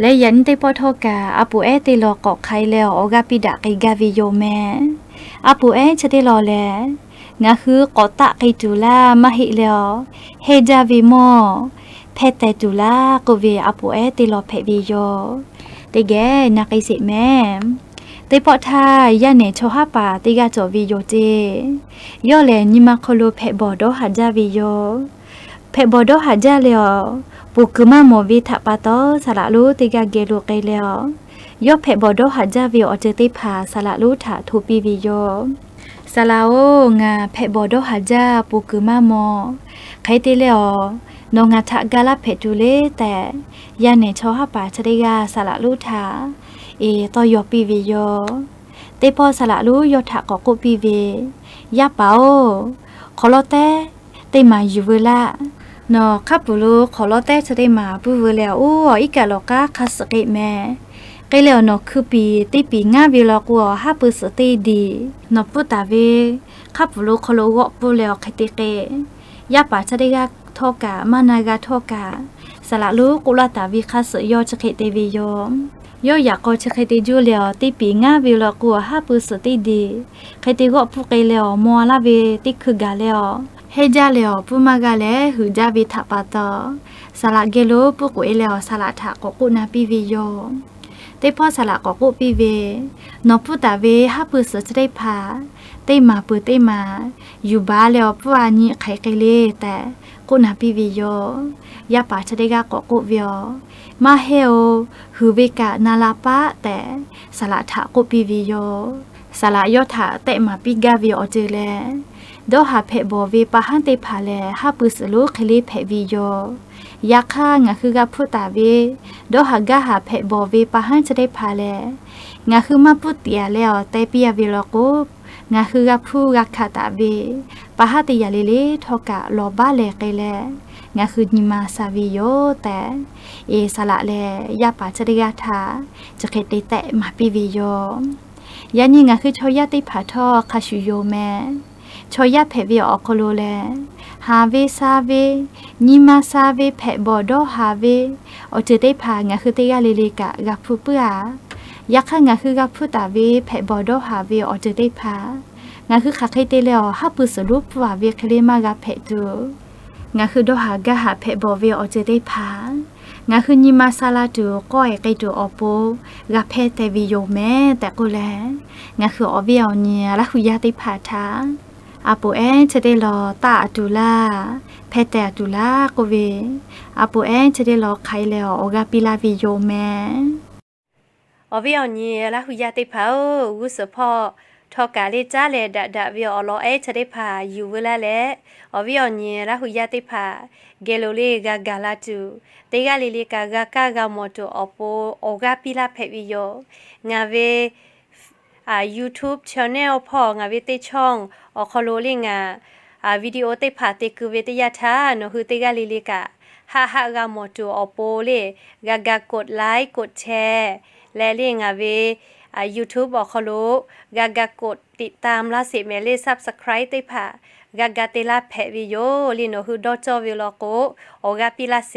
และยันเตปอทอกาอาปูเอเตลอกอกไคแล้วออกาปิดะไกกาวิโยแม่อาปูเอชะเตลอแลงาคือกอตะไกจูลามะหิแล้วเฮจาวิโมเพเตจูลาโกเวอาปูเอเตลอเพวิโยเตแกนาไกสิแม่เตปอทายะเนโชฮาปาติกาจอวิโยเจย่อแลนิมาโคโลเพบอดอหาจาวิโย เพบอดหาจาเลอปูกมาโมวิทะปาโตสละลูติกาเกลูเกเลอยวยอเพบอดหาจาวิออเจติพาสละลูถาทูปีวิโยสลาโองาเพบอดหาจาปูกมาโมไคติเลอนงาทะกาลาเพจูเลแต่ยาเนชอฮาปาชริกาสละลูถาเอตอยอปีวิโยเตปอสละลูยอทะกอกุปีเวยาเปาขอลอเตเตมายูเวลา นอคับบุลูขอลอแต่จะได้มาบุเวแล้วอู้อีกแกลอกาคัสกิแม่กเลยนกคือปีตีปีง่ายวิลากวอห้าปืสตีดีนอปุตาเวคับบุลูขอลวอปุเลวคติเกยาป่าจะได้กาทอกะมานากาทอกะสละลูกุลาตาวิคัสยอจะเคเตวิยมยออยากก็จะเคยติจูเลียวตีปีง่ายวิลากวอห้าปืสตีดีเคติก็ผู้เกเลวมัวลาเวตีคือกาเลว เฮจาเลียวปุมากาเลหูจาวิทะปาตอสละเกโลปุกเอเลียวสละทะกกุนาปิวิโยเตพ่อสละกกุปิเวนอพุตาเวฮาปุสจะได้พาเตมาปุเตมาอยู่บ้าแล้วปัวนี้ไขไกเลแต่กุนาปิวิโยยาป่าชะได้กากกุเวียมาเฮโอหูเวกะนาลาปะแต่สละทะกุปิวิโยสละยอถาเตมาปิกาวิโอเจเล ดอหาเพบอเวปะหันเตพาเลฮาปุสลุคลิเพวิโยยาค่างะคือกะพุตาเวดอหากะหาเพบอเวปะหันจะได้พาเลงะคือมาพุเตียแล้วเตปิยาวิลกุงะคือกะพูกะคาตาเวปะหะติยาลเลทอกะลอบาเลเกเลงะคือนิมาซาวิโยแต่เอสละเลยาปาจริยาทาจะเคเตแตะมาปิวิโยยานี่งะคือชอยาติผาทอคาชุโยแม่ ชอยาเพวิออกโลเลฮาเวซาเวนิมาซาเวเพบอดอฮาเวอเจเตผางะคือเตยาเลเลกะกะพูเปื่อยักขะงะคือกะพูตาเวเพบอดอฮาเวอเจเตผางะคือคักให้เตเลอฮาปุสรุปว่าเวคเลมากะเพตูงะคือดอหากะหาเพบอเวอเจเตผางะคือนิมาซาลาตูก้อยไกตูออโปกะเพเตวิโยแม่แต่กูแลงะคืออเวียวเนียละหุยาติผาทา အပူအန်ချေတဲ့လောတာအတူလာဖက်တဲ့အတူလာကိုဝေအပူအန်ချေတဲ့လောခိုင်လေအောဂပီလာဗီယိုမဲအဗီအောင်ညီလာဟူရတိဖောဝုစဖောထောက်ကလေးကြားလေဒဒဗီအော်လောအဲချတိဖာယူဝလာလေအဗီအောင်ညီလာဟူရတိဖာဂေလိုလေးဂဂလာတူတေကလေးလေးကဂကဂမော်တိုအပိုအောဂပီလာဖက်ဗီယိုငါဝေ อ่า YouTube channel พ่องาเวเตช่องออคอโลเลงาอ่าวิดีโอเตพาเตคือเวตยาทาโนคือเตกาลเลกาฮาฮ่ากามอตออโปเลกากากดไลค์กดแชร์และเรียงาเวอ่า YouTube บอกเขารู้กากากดติดตามลาสิเมเล Subscribe ได้ผ่ากากาเตลาแพวิโยลิโนคือดอจอวิโลโกโอกาปิลาเซ